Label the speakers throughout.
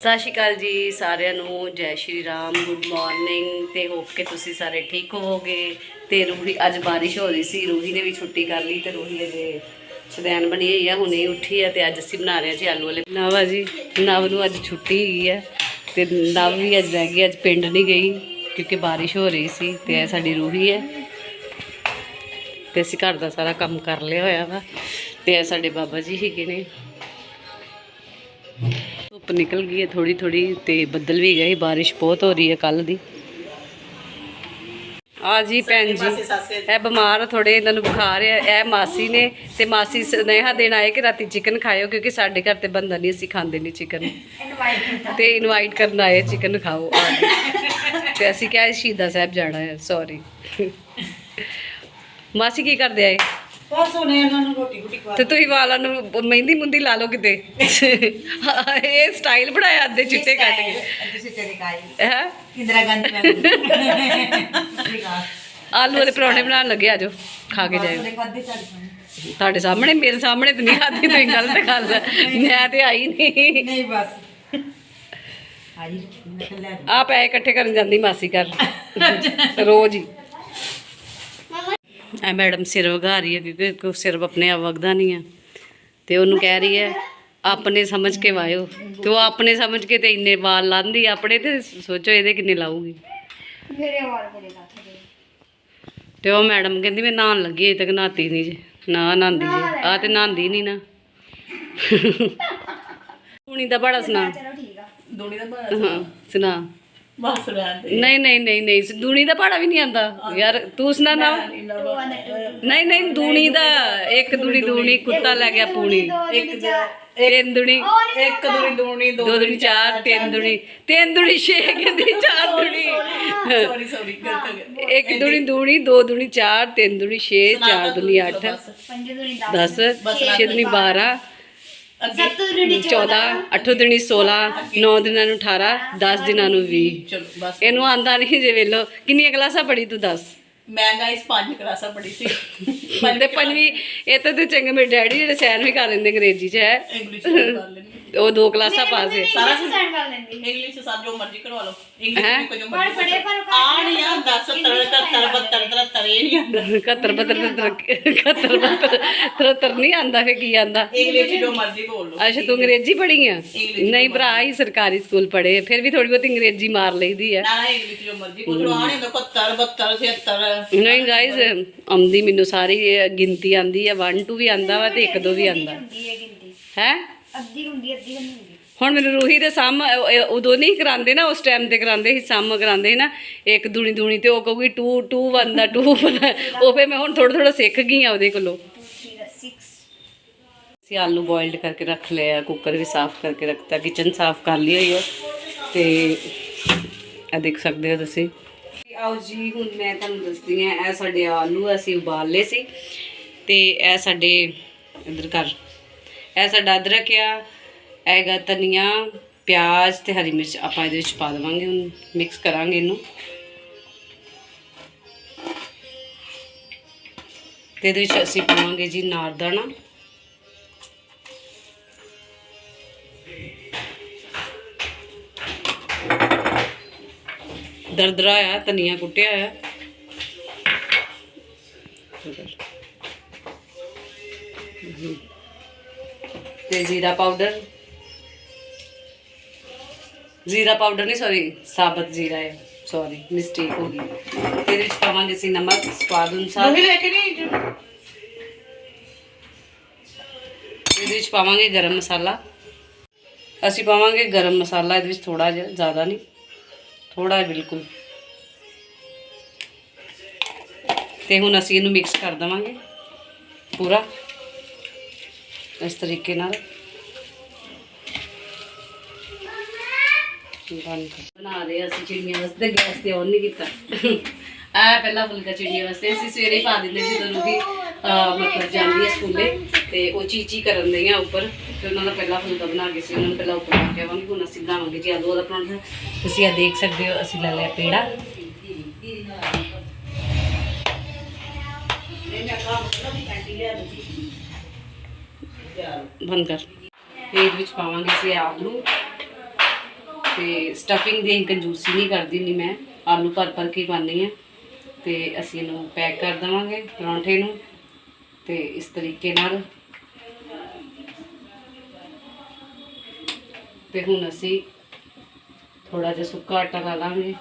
Speaker 1: ਸਤਿ ਸ਼੍ਰੀ ਅਕਾਲ ਜੀ ਸਾਰਿਆਂ ਨੂੰ, ਜੈ ਸ਼੍ਰੀ ਰਾਮ ਗੁੱਡ ਮਾਰਨਿੰਗ ਤੇ ਹੋਪ ਕਿ ਤੁਸੀਂ ਸਾਰੇ ਠੀਕ ਹੋਵੋਗੇ ਤੇ ਰੂਹੀ, ਅੱਜ ਬਾਰਿਸ਼ ਹੋ ਰਹੀ ਸੀ, ਰੂਹੀ ਨੇ ਵੀ ਛੁੱਟੀ ਕਰ ਲਈ ਤੇ ਰੂਹੀ ਅਜੇ ਸ਼ਦੈਨ ਬਣੀ ਹੋਈ ਆ, ਹੁਣੇ ਉੱਠੀ ਆ ਤੇ ਅੱਜ ਅਸੀਂ ਬਣਾ ਰਹੇ ਹਾਂ ਜੀ ਆਲੂ ਵਾਲੇ। ਨਵਾ ਜੀ, ਨਵ ਨੂੰ ਅੱਜ ਛੁੱਟੀ ਹੈਗੀ ਆ ਤੇ ਨਵ ਵੀ ਅੱਜ ਰਹਿ ਗਈ ਅੱਜ ਪਿੰਡ ਨਹੀਂ ਗਈ ਕਿਉਂਕਿ ਬਾਰਿਸ਼ ਹੋ ਰਹੀ ਸੀ ਤੇ ਇਹ ਸਾਡੀ ਰੂਹੀ ਹੈ। ਤੇ ਅਸੀਂ ਘਰ ਦਾ ਸਾਰਾ ਕੰਮ ਕਰ ਲਿਆ ਹੋਇਆ ਵਾ ਤੇ ਇਹ ਸਾਡੇ ਬਾਬਾ ਜੀ ਹੈਗੇ ਨੇ। ਧੁੱਪ ਨਿਕਲ ਗਈ ਹੈ ਥੋੜੀ ਥੋੜੀ ਤੇ ਬੱਦਲ ਵੀ ਗਏ ਬਾਰਿਸ਼ ਬਹੁਤ ਹੋ ਰਹੀ ਹੈ ਕੱਲ ਦੀ। ਆ ਜੀ ਭੈਣ ਜੀ ਇਹ ਬਿਮਾਰ ਥੋੜੇ ਇਹਨਾਂ ਨੂੰ ਬੁਖਾਰ ਹੈ ਇਹ ਮਾਸੀ ਨੇ ਤੇ ਮਾਸੀ ਸੁਨੇਹਾ ਦੇਣ ਆਏ ਕਿ ਰਾਤੀ ਚਿਕਨ ਖਾਇਓ ਕਿਉਂਕਿ ਸਾਡੇ ਘਰ ਤੇ ਬੰਦਾ ਨਹੀਂ ਅਸੀਂ ਖਾਂਦੇ ਨਹੀਂ ਚਿਕਨ। ਤੇ ਇਨਵਾਈਟ ਕਰਨ ਆਏ ਚਿਕਨ ਖਾਓ ਆ ਕੇ। ਤੇ ਅਸੀਂ ਕਿਹਾ ਸ਼ਹੀਦਾ ਸਾਹਿਬ ਜਾਣਾ ਹੈ ਸੌਰੀ ਮਾਸੀ ਕੀ ਕਰਦੇ ਆਏ?
Speaker 2: ਬਸ ਉਹਨੇ ਇਹਨਾਂ ਨੂੰ ਰੋਟੀ ਰੋਟੀ ਖਵਾ
Speaker 1: ਤੇ ਤੁਸੀਂ ਵਾਲਾਂ ਨੂੰ ਮਹਿੰਦੀ ਮੁੰਦੀ ਲਾ ਲਓ ਕਿਤੇ। ਇਹ ਸਟਾਈਲ ਬਣਾਇਆ ਅੱਧੇ ਚਿੱਟੇ ਕੱਟ ਕੇ।
Speaker 2: ਤੁਸੀਂ ਤੇਰੀ ਕਾਈ
Speaker 1: ਹੈ?
Speaker 2: ਇੰਦਰਾ ਗਾਂਧੀ
Speaker 1: ਆਲੂ ਵਾਲੇ ਪਰੌਂਠੇ ਬਣਾਉਣ ਲੱਗੇ ਆਜੋ ਖਾ ਕੇ ਜਾਇਓ। ਤੁਹਾਡੇ ਸਾਹਮਣੇ ਮੇਰੇ ਸਾਹਮਣੇ ਤੇ ਨਹੀਂ ਖਾਦੀ ਤੁਸੀਂ ਗਲਤ ਗੱਲ ਹੈ। ਮੈਂ ਤੇ ਆਈ ਨਹੀਂ।
Speaker 2: ਨਹੀਂ ਬਸ। ਆਈ ਮੈਂ ਕਿਹਾ ਲੈ
Speaker 1: ਆ ਪੈਸੇ ਇਕੱਠੇ ਕਰਨ ਜਾਂਦੀ ਮਾਸੀ ਘਰ। ਰੋਜ਼ ਹੀ। ਆ ਮੈਡਮ ਸਿਰ ਵਗਾ ਰਹੀ ਹੈ ਕਿਉਂਕਿ ਕੋ ਸਿਰ ਆਪਣੇ ਆਪ ਵਗਦਾ ਨਹੀਂ ਹੈ। ਤੇ ਉਹਨੂੰ ਕਹਿ ਰਹੀ ਹੈ ਆਪਣੇ ਸਮਝ ਕੇ ਵਾਇਓ। ਤੇ ਉਹ ਆਪਣੇ ਸਮਝ ਕੇ ਤੇ ਇੰਨੇ ਵਾਲ ਲਾਂਦੀ ਆਪਣੇ ਤੇ ਸੋਚੋ ਇਹਦੇ ਕਿੰਨੇ ਲਾਊਗੀ। ਤੇ ਉਹ ਮੈਡਮ ਕਹਿੰਦੀ ਮੈਂ ਨਹਾਉਣ ਲੱਗੀ ਅਜੇ ਤੱਕ ਨਹਾਤੀ ਨਹੀਂ ਜੇ। ਨਾ ਨਹਾਉਂਦੀ ਜੇ। ਆ ਤੇ ਨਹਾਉਂਦੀ ਨਹੀਂ ਨਾ। ਹੁਣੀ ਦਾ ਬੜਾ ਸੁਣਾ।
Speaker 2: ਦੋਣੀ ਦਾ
Speaker 1: ਹਾਂ ਸੁਣਾ।
Speaker 2: ਬਸ ਰਹਿਣ ਦੇ
Speaker 1: ਨਹੀਂ ਨਹੀਂ ਨਹੀਂ ਨਹੀਂ ਦੂਣੀ ਦਾ ਪਾੜਾ ਵੀ ਨਹੀਂ ਆਂਦਾ ਯਾਰ ਤੂੰ ਸੁਣਾ ਨਾ। ਨਹੀਂ ਨਹੀਂ ਦੂਣੀ ਦਾ ਇੱਕ ਦੂਣੀ ਦੂਣੀ ਕੁੱਤਾ ਲੈ ਗਿਆ ਪੂਣੀ।
Speaker 2: ਇੱਕ
Speaker 1: ਤਿੰਨ ਦੂਣੀ
Speaker 2: ਇੱਕ ਦੂਣੀ ਦੂਣੀ ਦੋ
Speaker 1: ਦੂਣੀ ਚਾਰ ਤਿੰਨ ਦੂਣੀ। ਤਿੰਨ ਦੂਣੀ ਛੇ ਕਹਿੰਦੀ ਚਾਰ ਦੂਣੀ।
Speaker 2: ਸੌਰੀ ਸੌਰੀ ਗਲਤ ਹੋ ਗਿਆ।
Speaker 1: ਇੱਕ ਦੂਣੀ ਦੂਣੀ ਦੋ ਦੂਣੀ ਚਾਰ ਤਿੰਨ ਦੂਣੀ ਛੇ ਚਾਰ ਦੂਣੀ ਅੱਠ। ਦਸ। ਛੇ ਦੂਣੀ 12 14 ਅੱਠੋ ਦਿਨੀ 16 9 ਦਿਨਾਂ ਨੂੰ 18 10 ਦਿਨਾਂ ਨੂੰ 20
Speaker 2: ਚਲੋ ਬਸ।
Speaker 1: ਇਹਨੂੰ ਆਂਦਾ ਨਹੀਂ ਜੇ ਵੇਲੋ ਕਿੰਨੀਆਂ ਕਲਾਸਾਂ ਪੜੀ ਤੂੰ ਦੱਸ?
Speaker 2: ਮੈਂ ਗਾਇਸ ਪੰਜ ਕਲਾਸਾਂ ਪੜ੍ਹੀ ਸੀ।
Speaker 1: ਤੇ ਪੰਜਵੀਂ ਇਹ ਤਾਂ ਤੇ ਚੰਗੇ ਮੇਰੇ ਡੈਡੀ ਜਿਹੜੇ ਸੈਨ ਵੀ ਕਰ ਲੈਂਦੇ ਅੰਗਰੇਜ਼ੀ ਚ ਹੈ।
Speaker 2: ਇੰਗਲਿਸ਼ ਕਰ ਲੈਣੀ
Speaker 1: ਉਹ ਦੋ ਕਲਾਸਾਂ ਪਾਸ ਹੈ
Speaker 2: ਸਾਰਾ ਇੰਗਲਿਸ਼ ਸਾਥ ਜੋ ਮਰਜ਼ੀ ਕਰਵਾ ਲਓ। ਇੰਗਲਿਸ਼
Speaker 1: ਹੈਂ?
Speaker 2: ਵੀ ਕੋਈ ਜੋ ਮਰਜ਼ੀ ਪੜੇ ਪਰ ਆ ਨਹੀਂ ਆ 10 ਤਰ ਤਰ ਬੱਤਰ ਤਰ ਤਰ ਇਹ ਨਹੀਂ ਆਉਂਦਾ।
Speaker 1: 71 72 71 72 73 ਨਹੀਂ ਆਂਦਾ ਫੇ ਕੀ ਆਂਦਾ
Speaker 2: ਇੰਗਲਿਸ਼ ਜੋ ਮਰਜ਼ੀ ਬੋਲ ਲਓ।
Speaker 1: ਅੱਛਾ ਤੂੰ ਅੰਗਰੇਜ਼ੀ ਪੜ੍ਹੀ ਆ?
Speaker 2: English
Speaker 1: ਨਹੀਂ ਭਰਾ ਹੀ ਸਰਕਾਰੀ ਸਕੂਲ ਪੜ੍ਹੇ ਫਿਰ ਵੀ ਥੋੜੀ ਬਹੁਤ ਅੰਗਰੇਜ਼ੀ ਮਾਰ ਲਈਦੀ ਆ।
Speaker 2: ਨਾ ਨਾ ਇੰਗਲਿਸ਼ ਜੋ ਮਰਜ਼ੀ ਬੋਲ ਲਓ। ਆ ਨਹੀਂ ਦੇਖੋ 70 72 76
Speaker 1: ਨਹੀਂ ਗਾਇਜ਼ ਆਉਂਦੀ ਮੈਨੂੰ ਸਾਰੀ ਗਿਣਤੀ ਆਂਦੀ ਆ। 1 2 ਵੀ ਆਂਦਾ ਵਾ ਤੇ 1 2 ਵੀ ਆਂਦਾ ਹੈ? ਹੁਣ ਮੈਨੂੰ ਰੂਹੀ ਦੇ ਸਾਮ ਉਦੋਂ ਨਹੀਂ ਕਰਾਉਂਦੇ ਨਾ, ਉਸ ਟਾਈਮ ਤੇ ਕਰਾਉਂਦੇ ਸੀ, ਸਾਮ ਕਰਾਉਂਦੇ ਸੀ ਨਾ, ਇੱਕ ਦੂਣੀ ਦੂਣੀ ਤੇ ਉਹ ਕਹੂਗੀ 2 2 1 ਦਾ 2 ਉਹ ਫੇ ਮੈਂ ਹੁਣ ਥੋੜਾ ਥੋੜਾ ਸਿੱਖ ਗਈ ਆ ਉਹਦੇ ਕੋਲੋਂ। ਅਸੀਂ ਆਲੂ ਬੋਇਲਡ ਕਰਕੇ ਰੱਖ ਲਿਆ ਕੁੱਕਰ ਵੀ ਸਾਫ਼ ਕਰਕੇ ਰੱਖਤਾ ਕਿਚਨ ਸਾਫ਼ ਕਰ ਲਈ ਹੋਈ ਹੈ। ਤੇ ਇਹ ਦੇਖ ਸਕਦੇ ਹੋ ਤੁਸੀਂ। ਆਓ ਜੀ, ਹੁਣ ਮੈਂ ਤੁਹਾਨੂੰ ਦੱਸਦੀ ਹਾਂ, ਇਹ ਸਾਡੇ ਆਲੂ ਅਸੀਂ ਉਬਾਲ ਲਏ ਸੀ। ਤੇ ਇਹ ਸਾਡੇ ਇਧਰ ਕਰ ਇਹ ਸਾਡਾ ਅਦਰਕ ਆ, ਹੈਗਾ ਧਨੀਆ, ਪਿਆਜ਼ ਤੇ ਹਰੀ ਮਿਰਚ। ਆਪਾਂ ਇਹਦੇ ਵਿੱਚ ਪਾ ਦੇਵਾਂਗੇ ਹੁਣ ਮਿਕਸ ਕਰਾਂਗੇ ਇਹਨੂੰ। ਤੇ ਇਹਦੇ ਵਿੱਚ ਅਸੀਂ ਪਾਵਾਂਗੇ ਜੀ ਨਾਰਦਾਣਾ ਦਰਦਰਾ ਆ, ਧਨੀਆ ਕੁੱਟਿਆ ਆ। ਤੇ ਜ਼ੀਰਾ ਪਾਊਡਰ ਜ਼ੀਰਾ ਪਾਊਡਰ ਨਹੀਂ ਸੌਰੀ ਸਾਬਤ ਜ਼ੀਰਾ ਹੈ। ਸੌਰੀ ਮਿਸਟੇਕ ਹੋ ਗਈ। ਤੇ ਵਿੱਚ ਪਾਵਾਂਗੇ ਅਸੀਂ ਨਮਕ ਸਵਾਦ ਅਨੁਸਾਰ।
Speaker 2: ਉਹੀ ਲੈ ਕੇ ਨਹੀਂ
Speaker 1: ਇਹਦੇ ਵਿੱਚ ਪਾਵਾਂਗੇ ਗਰਮ ਮਸਾਲਾ। ਅਸੀਂ ਪਾਵਾਂਗੇ ਗਰਮ ਮਸਾਲਾ ਇਹਦੇ ਵਿੱਚ ਥੋੜਾ ਜਿਹਾ ਜ਼ਿਆਦਾ ਨਹੀਂ। ਥੋੜਾ ਬਿਲਕੁਲ। ਤੇ ਹੁਣ ਅਸੀਂ ਇਹਨੂੰ ਮਿਕਸ ਕਰ ਦਵਾਂਗੇ। ਪੂਰਾ। ਇਸ ਤਰੀਕੇ ਨਾਲ। ਬਣਾ ਰਹੇ ਅਸੀਂ ਚਿੜੀਆਂ ਵਾਸਤੇ, ਗੈਸ ਤੇ ਔਨ ਨਹੀਂ ਕੀਤਾ। ਆ ਪਹਿਲਾ ਫੁਲਕਾ ਚਿੜੀਆਂ ਵਾਸਤੇ, ਅਸੀਂ ਸਵੇਰੇ ਪਾ ਦਿੰਦੇ ਜਦੋਂ ਵੀ ਮਤਲਬ ਜਾਂਦੀ ਹੈ ਸਕੂਲੇ, ਤੇ ਉਹ ਚੀਚੀ ਕਰਨ ਦਈਆਂ ਉੱਪਰ। ਤੇ ਉਹਨਾਂ ਦਾ ਪਹਿਲਾ ਫੁਲਕਾ ਬਣਾ ਕੇ ਸੀ, ਉਹਨਾਂ ਨੂੰ ਪਹਿਲਾਂ ਉੱਪਰ ਰੱਖਿਆ ਆਵਾਂਗੇ ਹੁਣ ਅਸੀਂ ਬਣਾਵਾਂਗੇ ਜੀ ਆਲੂ ਦਾ ਪਰੌਂਠਾ। ਤੁਸੀਂ ਆ ਦੇਖ ਸਕਦੇ ਹੋ, ਅਸੀਂ ਲੈ ਲਿਆ ਪੇੜਾ। ਬੰਦ ਕਰ। ਤੇ ਇਹਦੇ ਵਿੱਚ ਪਾਵਾਂਗੇ ਅਸੀਂ ਆਲੂ ਤੇ ਸਟਫਿੰਗ ਦੀ ਕੰਜੂਸੀ ਨਹੀਂ ਕਰਦੀ ਨਹੀਂ ਮੈਂ। ਆਲੂ ਭਰ ਭਰ ਕੇ ਪਾਉਂਦੀ ਆ ਤੇ ਅਸੀਂ ਇਹਨੂੰ ਪੈਕ ਕਰ ਦੇਵਾਂਗੇ ਪਰੌਂਠੇ ਨੂੰ। ਤੇ ਇਸ ਤਰੀਕੇ ਨਾਲ। ਤੇ ਹੁਣ ਅਸੀਂ ਥੋੜਾ ਜਿਹਾ ਸੁੱਕਾ ਆਟਾ ਲਾ ਲਾਂਗੇ।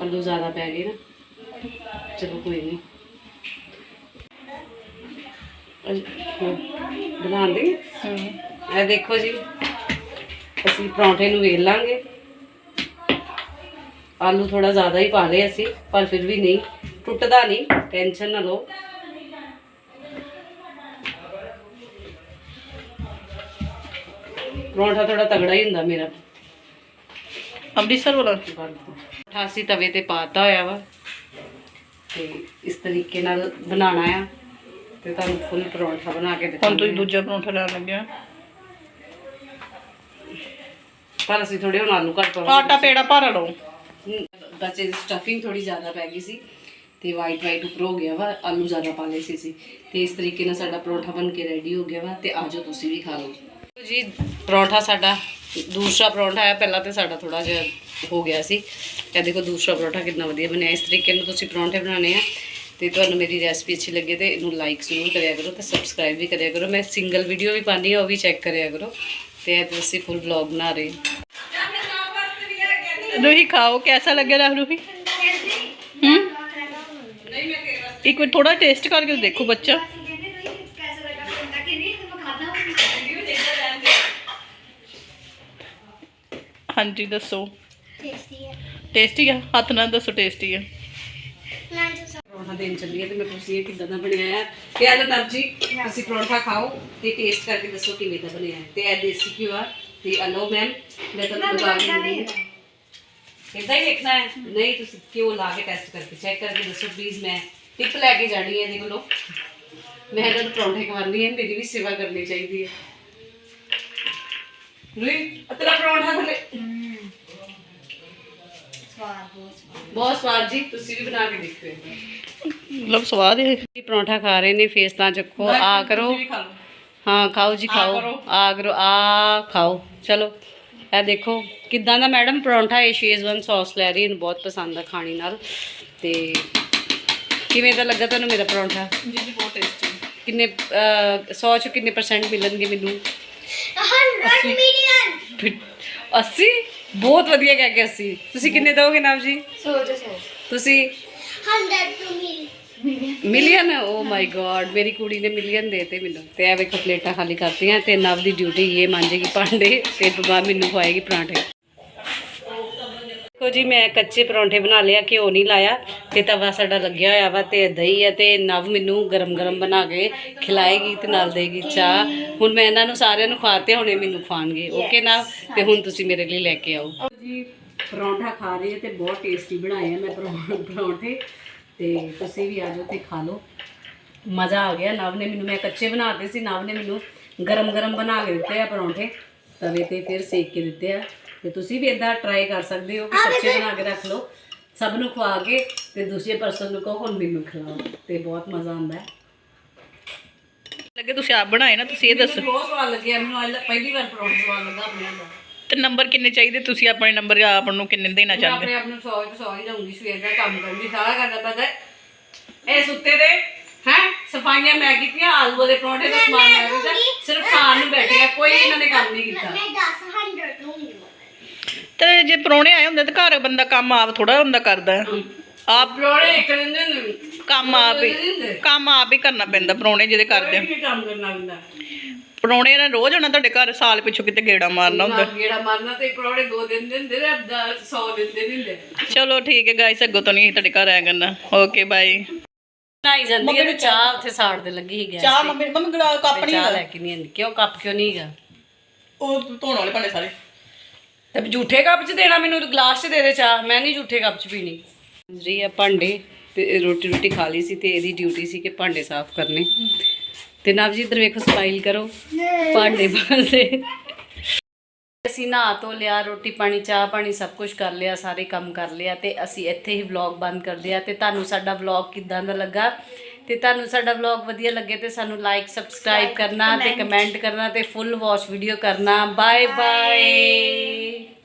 Speaker 1: ਆਲੂ ਜ਼ਿਆਦਾ ਪੈ ਗਏ ਨਾ। ਚਲੋ ਕੋਈ ਨਹੀਂ ਬਣਾਉਣ ਦੇ। ਇਹ ਦੇਖੋ ਜੀ ਅਸੀਂ ਪਰੌਂਠੇ ਨੂੰ ਵੇਲ ਲਾਂਗੇ। ਆਲੂ ਥੋੜਾ ਜ਼ਿਆਦਾ ਹੀ ਪਾ ਲਏ ਅਸੀਂ ਪਰ ਫਿਰ ਵੀ ਨਹੀਂ ਟੁੱਟਦਾ ਨਹੀਂ ਟੈਨਸ਼ਨ ਨਾ ਲਓ। ਪਰੌਂਠਾ ਥੋੜਾ ਤਗੜਾ ਹੀ ਹੁੰਦਾ ਮੇਰਾ।
Speaker 3: ਅੰਮ੍ਰਿਤਸਰ ਵਾਲਾ?
Speaker 1: ਅਸੀਂ ਤਵੇ ਤੇ ਪਾਤਾ ਹੋਇਆ ਵਾ। ਤੇ ਇਸ ਤਰੀਕੇ ਨਾਲ ਬਣਾਉਣਾ ਆ ਤੇ ਤੁਹਾਨੂੰ ਫੁੱਲ ਪਰੌਂਠਾ ਬਣਾ ਕੇ
Speaker 3: ਹੁਣ ਤੁਸੀਂ
Speaker 1: ਹਾਂ।
Speaker 3: ਦੂਜਾ ਪਰੌਂਠਾ ਲੈਣ ਲੱਗਿਆ
Speaker 1: ਪਰ ਅਸੀਂ ਥੋੜੇ ਹੁਣ ਆਲੂ ਘੱਟ
Speaker 3: ਆਟਾ ਪੇੜਾ ਭਰ ਲਓ।
Speaker 1: ਬਸ ਇਹ ਸਟਫਿੰਗ ਥੋੜੀ ਜ਼ਿਆਦਾ ਪੈ ਗਈ ਸੀ ਤੇ ਵਾਈਟ ਵਾਈਟ ਉੱਪਰ ਹੋ ਗਿਆ ਵਾ ਆਲੂ ਜ਼ਿਆਦਾ ਪਾ ਲਏ ਸੀ ਸੀ ਤੇ ਇਸ ਤਰੀਕੇ ਨਾਲ ਸਾਡਾ ਪਰੌਂਠਾ ਬਣ ਕੇ ਰੈਡੀ ਹੋ ਗਿਆ ਵਾ ਤੇ ਆਜੋ ਤੁਸੀਂ ਵੀ ਖਾ ਲਓ। ਜੀ ਪਰੌਂਠਾ ਸਾਡਾ ਦੂਸਰਾ ਪਰੌਂਠਾ ਹੈ ਪਹਿਲਾਂ ਤੇ ਸਾਡਾ ਥੋੜਾ ਜਿਹਾ ਹੋ ਗਿਆ ਸੀ। ਇਹ ਦੇਖੋ ਦੂਸਰਾ ਪਰੌਂਠਾ ਕਿੰਨਾ ਵਧੀਆ ਬਣਿਆ। ਇਸ ਤਰੀਕੇ ਨਾਲ ਤੁਸੀਂ ਪਰੌਂਠੇ ਬਣਾਉਣੇ ਆ ਤੇ ਤੁਹਾਨੂੰ ਮੇਰੀ ਰੈਸਪੀ ਅੱਛੀ ਲੱਗੇ ਤੇ ਇਹਨੂੰ ਲਾਈਕ ਜ਼ਰੂਰ ਕਰਿਆ ਕਰੋ ਤੇ ਸਬਸਕ੍ਰਾਈਬ ਵੀ ਕਰਿਆ ਕਰੋ। ਮੈਂ ਸਿੰਗਲ ਵੀਡੀਓ ਵੀ ਪਾਉਂਦੀ ਆ, ਉਹ ਵੀ ਚੈੱਕ ਕਰਿਆ ਕਰੋ। ਤੇ ਇਹ ਤੁਸੀਂ ਫੁੱਲ ਵਲੌਗ ਬਣਾ ਰਹੇ
Speaker 3: ਰੂਹੀ ਖਾਓ, ਕੈਸਾ ਲੱਗਿਆ ਰਾਹ ਰੂਹੀ? ਹੂੰ? ਇੱਕ ਵਾਰ ਥੋੜਾ ਟੇਸਟ ਕਰਕੇ ਦੇਖੋ ਬੱਚਾ। ਹਾਂਜੀ, ਦੱਸੋ। ਟੇਸਟੀ ਆ। ਹੱਥ ਨਾਲ ਦੱਸੋ ਟੇਸਟੀ ਆ।
Speaker 1: ਪਰੌਂਠਾ ਦੇਣ ਚੱਲੀ ਹੈ ਤੇ ਮੈਂ ਪੁੱਛੀ ਹੈ ਕਿੱਦਾਂ ਦਾ ਬਣਿਆ ਹੈ ਤੇ ਆਲੋ ਨਰ ਜੀ ਤੁਸੀਂ ਪਰੌਂਠਾ ਖਾਓ ਤੇ ਟੇਸਟ ਕਰਕੇ ਦੱਸੋ ਕਿਵੇਂ ਦਾ ਬਣਿਆ ਹੈ। ਤੇ ਇਹ ਦੇਸੀ ਘਿਓ ਆ। ਤੇ ਆਲੋ ਮੈਮ ਮੈਂ ਤੁਹਾਨੂੰ ਬਤਾ ਦਿੰਦੀ ਹਾਂ। ਇਦਾਂ ਹੀ ਲਿਖਣਾ ਹੈ। ਨਹੀਂ ਤੁਸੀਂ ਘਿਓ ਲਾ ਕੇ ਟੈਸਟ ਕਰਕੇ ਚੈੱਕ ਕਰਕੇ ਦੱਸੋ ਪਲੀਜ਼ ਮੈਂ ਟਿਪ ਲੈ ਕੇ ਜਾਣੀ ਹੈ ਇਹਦੇ ਕੋਲੋਂ ਮੈਂ ਇਹਨਾਂ ਨੂੰ ਪਰੌਂਠੇ ਖਵਾਉਂਦੀ ਹਾਂ ਮੇਰੀ ਵੀ ਸੇਵਾ ਕਰਨੀ ਚਾਹੀਦੀ ਹੈ। ਰੁਈ ਤੇਰਾ ਪਰੌਂਠਾ ਥੱਲੇ। ਬਹੁਤ ਸਵਾਦ। ਜੀ ਤੁਸੀਂ ਵੀ ਬਣਾ ਕੇ ਦੇਖਿਓ
Speaker 3: ਮਤਲਬ ਸਵਾਦ ਹੈ।
Speaker 1: ਜੀ ਪਰੌਂਠਾ ਖਾ ਰਹੇ ਨੇ ਫੇਸ ਤਾਂ ਚੱਕੋ ਆ ਕਰੋ। ਹਾਂ ਖਾਓ ਜੀ ਖਾਓ। ਆ ਕਰੋ ਆ ਖਾਓ। ਚਲੋ ਇਹ ਦੇਖੋ ਕਿੱਦਾਂ ਦਾ ਮੈਡਮ ਪਰੌਂਠਾ ਇਹ ਸ਼ੇਜ਼ਵਾਨ ਸੌਸ ਲੈ ਰਹੀ ਇਹਨੂੰ ਬਹੁਤ ਪਸੰਦ ਆ ਖਾਣੀ ਨਾਲ। ਤੇ ਕਿਵੇਂ ਦਾ ਲੱਗਾ ਤੁਹਾਨੂੰ ਮੇਰਾ ਪਰੌਂਠਾ?
Speaker 3: ਜੀ ਜੀ ਬਹੁਤ ਟੇਸਟੀ
Speaker 1: ਕਿੰਨੇ 100 ਚ ਕਿੰਨੇ ਪਰਸੈਂਟ ਮਿਲਣਗੇ ਮੈਨੂੰ? 80 ਬਹੁਤ ਵਧੀਆ ਕਹਿ ਕੇ 80 ਤੁਸੀਂ ਕਿੰਨੇ ਦੋਗੇ ਨਾਮ ਜੀ? ਤੁਸੀਂ? ਮਿਲੀਅਨ। ਓ ਮਾਈ ਗॉड ਮੇਰੀ ਕੁੜੀ ਨੇ ਮਿਲੀਅਨ ਦੇਤੇ ਮੈਨੂੰ। ਤੇ ਇਹ ਵੇਖੋ ਪਲੇਟਾਂ ਖਾਲੀ ਕਰਤੀਆਂ ਤੇ ਨਵ ਦੀ ਡਿਊਟੀ ਇਹ ਮਾਂਜੇਗੀ ਭਾਂਡੇ ਤੇ ਤੋਂ ਬਾਅਦ ਮੈਨੂੰ ਖਵਾਏਗੀ ਪਰਾਂਠੇ। ਦੇਖੋ ਜੀ, ਮੈਂ ਕੱਚੇ ਪਰੌਂਠੇ ਬਣਾ ਲਿਆ ਘਿਓ ਨਹੀਂ ਲਾਇਆ, ਤੇ ਤਵਾ ਸਾਡਾ ਲੱਗਿਆ ਹੋਇਆ ਵਾ ਤੇ ਦਹੀਂ ਹੈ ਤੇ ਨਵ ਮੈਨੂੰ ਗਰਮ ਗਰਮ ਬਣਾ ਕੇ ਖਿਲਾਏਗੀ ਤੇ ਨਾਲ ਦੇਗੀ ਚਾਹ। ਹੁਣ ਮੈਂ ਇਹਨਾਂ ਨੂੰ ਸਾਰਿਆਂ ਨੂੰ ਖਵਾਤੇ ਹੁਣੇ ਮੈਨੂੰ ਖਵਾਣਗੇ, ਓਕੇ ਨਾ? ਤੇ ਹੁਣ ਤੁਸੀਂ ਮੇਰੇ ਲਈ ਲੈ ਕੇ ਆਓ। ਜੀ, ਪਰੌਂਠਾ ਖਾ ਰਹੇ ਤੇ ਬਹੁਤ ਟੇਸਟੀ ਬਣਾਏ ਆ ਮੈਂ ਪਰੌਂ- ਪਰੌਂਠੇ। ਤੇ ਤੁਸੀਂ ਵੀ ਆ ਜਾਓ ਤੇ ਖਾ ਲਓ। ਮਜ਼ਾ ਆ ਗਿਆ, ਨਵ ਨੇ ਮੈਨੂੰ, ਮੈਂ ਕੱਚੇ ਬਣਾਤੇ ਸੀ, ਨਵ ਨੇ ਮੈਨੂੰ ਗਰਮ ਗਰਮ ਬਣਾ ਕੇ ਦਿੱਤੇ ਆ ਪਰੌਂਠੇ। ਤਵੇ ਤੇ ਫਿਰ ਸੇਕ ਕੇ ਦਿੱਤੇ ਆ। ਤੇ ਤੁਸੀਂ ਵੀ ਇਦਾਂ ਟਰਾਈ ਕਰ ਸਕਦੇ ਹੋ ਕਿ ਕੱਚੇ ਬਣਾ ਕੇ ਰੱਖ ਲਓ। ਸਭ ਨੂੰ ਖਵਾ ਕੇ ਤੇ ਦੂਸਰੇ ਪਰਸਨ ਨੂੰ ਕਹੋ ਹੁਣ ਮੈਨੂੰ ਖਿਲਾਓ। ਤੇ ਬਹੁਤ ਮਜ਼ਾ ਆਉਂਦਾ ਹੈ।
Speaker 3: ਲੱਗੇ ਤੁਸੀਂ ਆਪ ਬਣਾਏ ਨਾ ਤੁਸੀਂ ਇਹ ਦੱਸੋ।
Speaker 1: ਬਹੁਤ ਸਵਾਦ ਲੱਗਿਆ ਮੈਨੂੰ ਅੱਜ ਪਹਿਲੀ ਵਾਰ ਪਰੌਂਠਾ ਸਵਾਦ ਲੱਗਾ ਆਪਣੇ ਆਪ ਦਾ।
Speaker 3: ਤੇ ਨੰਬਰ ਕਿੰਨੇ ਚਾਹੀਦੇ? ਤੁਸੀਂ ਆਪਣੇ ਨੰਬਰ ਆਪ ਨੂੰ ਕਿੰਨੇ ਦੇਣਾ
Speaker 1: ਮੈਂ
Speaker 3: ਚਾਹੁੰਦੇ?
Speaker 1: ਆਪਣੇ ਆਪ ਨੂੰ 100 100 ਹੀ ਦਊਂਗੀ ਸਵੇਰ ਦਾ ਕੰਮ ਕਰਨੀ ਸਾਰਾ ਕਰਨਾ ਪਤਾ ਹੈ। ਇਹ ਸੁੱਤੇ ਦੇ ਹੈ ਸਫਾਈਆਂ ਮੈਂ ਕੀਤੀਆਂ ਆਲੂ ਦੇ ਪਰੌਂਠੇ ਦਾ ਸਮਾਨ ਮੈਂ ਕੀਤਾ ਸਿਰਫ ਖਾਣ ਨੂੰ ਬੈਠੇ ਆ ਕੋਈ ਇਹਨਾਂ ਨੇ ਕੰਮ ਨਹੀਂ ਕੀਤਾ।
Speaker 3: ਤੇ ਜੇ ਪਰੋਣੇ ਆਏ ਹੁੰਦੇ ਤਾਂ ਘਰ ਬੰਦਾ ਕੰਮ ਆਪ ਥੋੜਾ ਹੁੰਦਾ ਕਰਦਾ। ਹੈ। ਆਪ
Speaker 1: ਪਰੌਂਠੇ ਇੱਕ ਦਿਨ ਦੇ
Speaker 3: ਕੰਮ ਆਪ ਹੀ ਕੰਮ ਆਪ ਹੀ ਕਰਨਾ ਪੈਂਦਾ ਪਰੋਣੇ ਜਿਹਦੇ ਕਰਦੇ ਆ।
Speaker 1: ਕੀ ਕੰਮ ਕਰਨਾ ਪੈਂਦਾ।
Speaker 3: ਪਰੌਣੇ ਨੇ ਰੋਜ਼ ਆਉਣਾ ਤੁਹਾਡੇ ਘਰ ਸਾਲ ਪਿੱਛੋਂ ਕਿਤੇ ਗੇੜਾ ਮਾਰਨਾ ਹੁੰਦਾ।
Speaker 1: ਗੇੜਾ ਮਾਰਨਾ ਤੇ ਪਰੌਂਠੇ ਦੋ ਦਿਨ ਦੇ ਹੁੰਦੇ ਨੇ 100 ਦਿਨ ਦੇ ਨਹੀਂ ਹੁੰਦੇ।
Speaker 3: ਚਲੋ ਠੀਕ ਹੈ ਗਾਇਸ ਅੱਗੋਂ ਤੋਂ ਨਹੀਂ ਤੁਹਾਡੇ ਘਰ ਆਇਆ ਕਰਨਾ ਓਕੇ ਬਾਏ
Speaker 1: ਬਣਾਈ ਜਾਂਦੀ ਹੈ ਤੇ ਚਾਹ ਉੱਥੇ ਸਾੜ ਦੇ ਲੱਗੀ ਹੀ ਗਿਆ
Speaker 3: ਚਾਹ ਮੰਮੀ ਮੰਮੀ ਗਲਾ ਕੱਪ ਨਹੀਂ
Speaker 1: ਚਾਹ ਲੈ ਕੇ ਨਹੀਂ ਆਂਦੀ ਕਿਉਂ? ਕੱਪ ਕਿਉਂ ਨਹੀਂ ਹੈਗਾ?
Speaker 3: ਉਹ ਧੋਣ ਵਾਲੇ ਭਾਂਡੇ ਸਾਰੇ।
Speaker 1: ਤੇ ਝੂਠੇ ਕੱਪ 'ਚ ਦੇਣਾ ਮੈਨੂੰ, ਗਲਾਸ 'ਚ ਦੇ ਦੇ ਚਾਹ। ਮੈਂ ਨਹੀਂ ਝੂਠੇ ਕੱਪ 'ਚ ਪੀਣੀ। ਜੀ, ਆ ਭਾਂਡੇ ਤੇ ਰੋਟੀ ਰੋਟੀ ਖਾ ਲਈ ਸੀ ਤੇ ਇਹਦੀ ਡਿਊਟੀ ਸੀ ਕਿ ਭਾਂਡੇ ਸਾਫ਼ ਕਰਨੇ। ਤੇ ਨਵ ਜੀ ਇੱਧਰ ਵੇਖੋ ਸਮਾਈਲ ਕਰੋ। ਭਾਂਡੇ ਭਾਂਡੇ ਅਸੀਂ ਨਹਾ ਧੋ ਲਿਆ, ਰੋਟੀ ਪਾਣੀ, ਚਾਹ ਪਾਣੀ ਸਭ ਕੁਝ ਕਰ ਲਿਆ, ਸਾਰੇ ਕੰਮ ਕਰ ਲਿਆ ਤੇ ਅਸੀਂ ਇੱਥੇ ਹੀ ਵਲੌਗ ਬੰਦ ਕਰਦੇ ਆ ਤੇ ਤੁਹਾਨੂੰ ਸਾਡਾ ਵਲੌਗ ਕਿੱਦਾਂ ਦਾ ਲੱਗਾ? ਤੇ ਤੁਹਾਨੂੰ ਸਾਡਾ ਵਲੌਗ ਵਧੀਆ ਲੱਗੇ ਤੇ ਸਾਨੂੰ ਲਾਈਕ ਸਬਸਕ੍ਰਾਈਬ ਕਰਨਾ ਤੇ ਕਮੈਂਟ ਕਰਨਾ ਤੇ ਫੁੱਲ ਵਾਚ ਵੀਡੀਓ ਕਰਨਾ। Bye bye